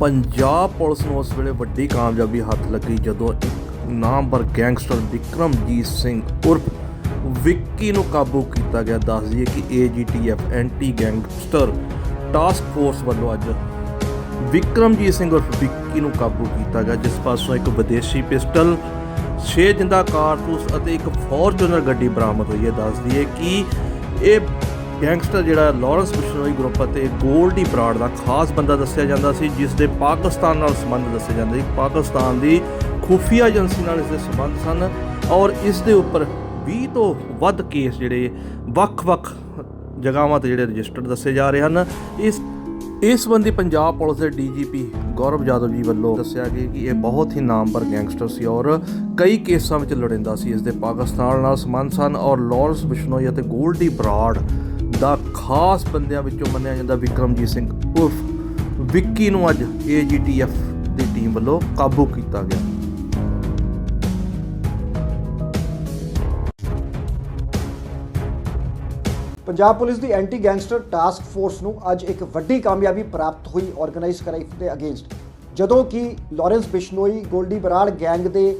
Punjab police ਨੂੰ ਉਸ ਵੇਲੇ ਵੱਡੀ ਕਾਮਯਾਬੀ ਹੱਥ ਲੱਗੀ ਜਦੋਂ ਇੱਕ ਨਾਮਵਰ ਗੈਂਗਸਟਰ ਵਿਕਰਮਜੀਤ ਸਿੰਘ ਉਰਫ ਵਿੱਕੀ ਨੂੰ ਕਾਬੂ ਕੀਤਾ ਗਿਆ। ਦੱਸ ਦਈਏ ਕਿ AGTF anti gangster task force ਵੱਲੋਂ ਅੱਜ ਵਿਕਰਮਜੀਤ ਸਿੰਘ ਉਰਫ ਵਿੱਕੀ ਨੂੰ ਕਾਬੂ ਕੀਤਾ ਗਿਆ, ਜਿਸ ਪਾਸੋਂ ਇੱਕ ਵਿਦੇਸ਼ੀ ਪਿਸਟਲ 6 ਜਿੰਦਾ ਕਾਰਤੂਸ ਅਤੇ ਇੱਕ ਫੋਰਚੂਨਰ ਗੱਡੀ ਬਰਾਮਦ ਹੋਈ ਹੈ। ਦੱਸ ਦਈਏ ਕਿ ਇਹ ਗੈਂਗਸਟਰ ਜਿਹੜਾ ਲਾਰੈਂਸ ਬਿਸ਼ਨੋਈ ਗਰੁੱਪ ਅਤੇ ਗੋਲਡੀ ਬਰਾੜ ਦਾ ਖਾਸ ਬੰਦਾ ਦੱਸਿਆ ਜਾਂਦਾ ਸੀ, ਜਿਸ ਦੇ ਪਾਕਿਸਤਾਨ ਨਾਲ ਸੰਬੰਧ ਦੱਸੇ ਜਾਂਦੇ ਸੀ। ਪਾਕਿਸਤਾਨ ਦੀ ਖੁਫੀਆ ਏਜੰਸੀ ਨਾਲ ਇਸ ਦੇ ਸੰਬੰਧ ਸਨ ਔਰ ਇਸ ਦੇ ਉੱਪਰ 20 ਤੋਂ ਵੱਧ ਕੇਸ ਜਿਹੜੇ ਵੱਖ-ਵੱਖ ਜਗ੍ਹਾਵਾਂ ਤੇ ਜਿਹੜੇ ਰਜਿਸਟਰਡ ਦੱਸੇ ਜਾ ਰਹੇ ਹਨ। ਇਸ ਇਸ ਸੰਬੰਧੀ ਪੰਜਾਬ ਪੁਲਿਸ ਦੇ ਡੀਜੀਪੀ ਗੌਰਵ ਯਾਦਵ ਜੀ ਵੱਲੋਂ ਦੱਸਿਆ ਗਿਆ ਕਿ ਇਹ ਬਹੁਤ ਹੀ ਨਾਮਵਰ ਗੈਂਗਸਟਰ ਸੀ ਔਰ ਕਈ ਕੇਸਾਂ ਵਿੱਚ ਲੜਿੰਦਾ ਸੀ। ਇਸ ਦੇ ਪਾਕਿਸਤਾਨ ਨਾਲ ਸੰਬੰਧ ਸਨ ਔਰ ਲਾਰੈਂਸ ਬਿਸ਼ਨੋਈ ਅਤੇ ਗੋਲਡੀ ਬਰਾਡ ਦਾ ਖਾਸ ਬੰਦਿਆਂ ਵਿੱਚੋਂ ਮੰਨਿਆ ਜਾਂਦਾ ਵਿਕਰਮਜੀਤ ਸਿੰਘ ਉਰਫ ਵਿੱਕੀ ਨੂੰ ਅੱਜ ਏਜੀਟੀਐਫ ਦੀ ਟੀਮ ਵੱਲੋਂ ਕਾਬੂ ਕੀਤਾ ਗਿਆ। ਪੰਜਾਬ ਪੁਲਿਸ ਦੀ ਐਂਟੀ ਗੈਂਗਸਟਰ ਟਾਸਕ ਫੋਰਸ ਨੂੰ ਅੱਜ ਇੱਕ ਵੱਡੀ ਕਾਮਯਾਬੀ ਪ੍ਰਾਪਤ ਹੋਈ ਆਰਗੇਨਾਈਜ਼ ਕਰਾਈਮ ਦੇ ਅਗੇਂਸਟ, ਜਦੋਂ ਕਿ Lawrence Bishnoi, Goldy Brar gang ਦੇ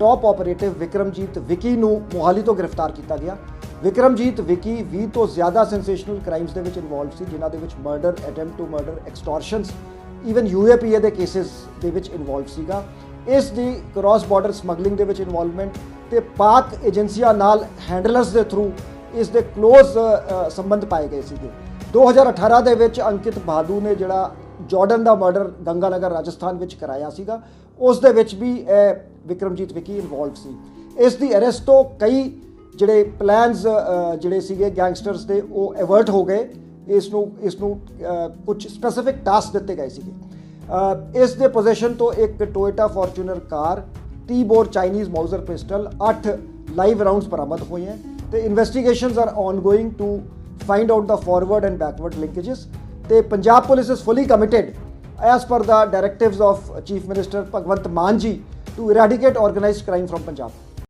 ਟਾਪ ਆਪਰੇਟਿਵ ਵਿਕਰਮਜੀਤ ਵਿੱਕੀ ਨੂੰ ਮੋਹਾਲੀ ਤੋਂ ਗ੍ਰਿਫਤਾਰ ਕੀਤਾ ਗਿਆ। ਵਿਕਰਮਜੀਤ ਵਿਕੀ 20 ਤੋਂ ਜ਼ਿਆਦਾ ਸੈਂਸੇਸ਼ਨਲ ਕ੍ਰਾਈਮਸ ਦੇ ਵਿੱਚ ਇਨਵੋਲਵ ਸੀ, ਜਿਨ੍ਹਾਂ ਦੇ ਵਿੱਚ murder attempt to murder extortions even UAPA ਦੇ ਕੇਸਸ ਦੇ ਵਿੱਚ ਇਨਵੋਲਵ ਸੀਗਾ। ਇਸ ਦੀ ਕ੍ਰਾਸ ਬਾਰਡਰ ਸਮਗਲਿੰਗ ਦੇ ਵਿੱਚ ਇਨਵੋਲਵਮੈਂਟ ਤੇ ਪਾਕ ਏਜੰਸੀਆਂ ਨਾਲ ਹੈਂਡਲਰਸ ਦੇ ਥਰੂ ਇਸ ਦੇ ਕਲੋਜ਼ ਸੰਬੰਧ ਪਾਏ ਗਏ ਸੀਗੇ। 2018 ਦੇ ਵਿੱਚ ਅੰਕਿਤ ਬਾਦੂ ਨੇ ਜਿਹੜਾ ਜਾਰਡਨ ਦਾ ਮਰਡਰ ਗੰਗਾ ਨਗਰ ਰਾਜਸਥਾਨ ਵਿੱਚ ਕਰਾਇਆ ਸੀਗਾ, ਉਸ ਦੇ ਵਿੱਚ ਵੀ ਵਿਕਰਮਜੀਤ ਵਿਕੀ ਇਨਵੋਲਵ ਸੀ। ਇਸ ਦੀ ਅਰੈਸਟ ਤੋਂ ਕਈ ਜਿਹੜੇ ਪਲਾਨਸ ਜਿਹੜੇ ਸੀਗੇ ਗੈਂਗਸਟਰਸ ਦੇ, ਉਹ ਐਵਰਟ ਹੋ ਗਏ। ਇਸ ਨੂੰ ਇਸ ਨੂੰ ਕੁਝ ਸਪੈਸੀਫਿਕ ਟਾਸਕ ਦਿੱਤੇ ਗਏ ਸੀਗੇ। ਇਸ ਦੇ ਪੋਜੀਸ਼ਨ ਤੋਂ ਇੱਕ Toyota Fortuner car 30 bore Chinese Mauser pistol 8 live rounds ਬਰਾਮਦ ਹੋਏ ਹਨ ਤੇ investigations are ongoing to find out the forward and backward linkages ਤੇ Punjab police is fully committed as per the directives of chief minister Bhagwant Mann ji to eradicate organised crime from Punjab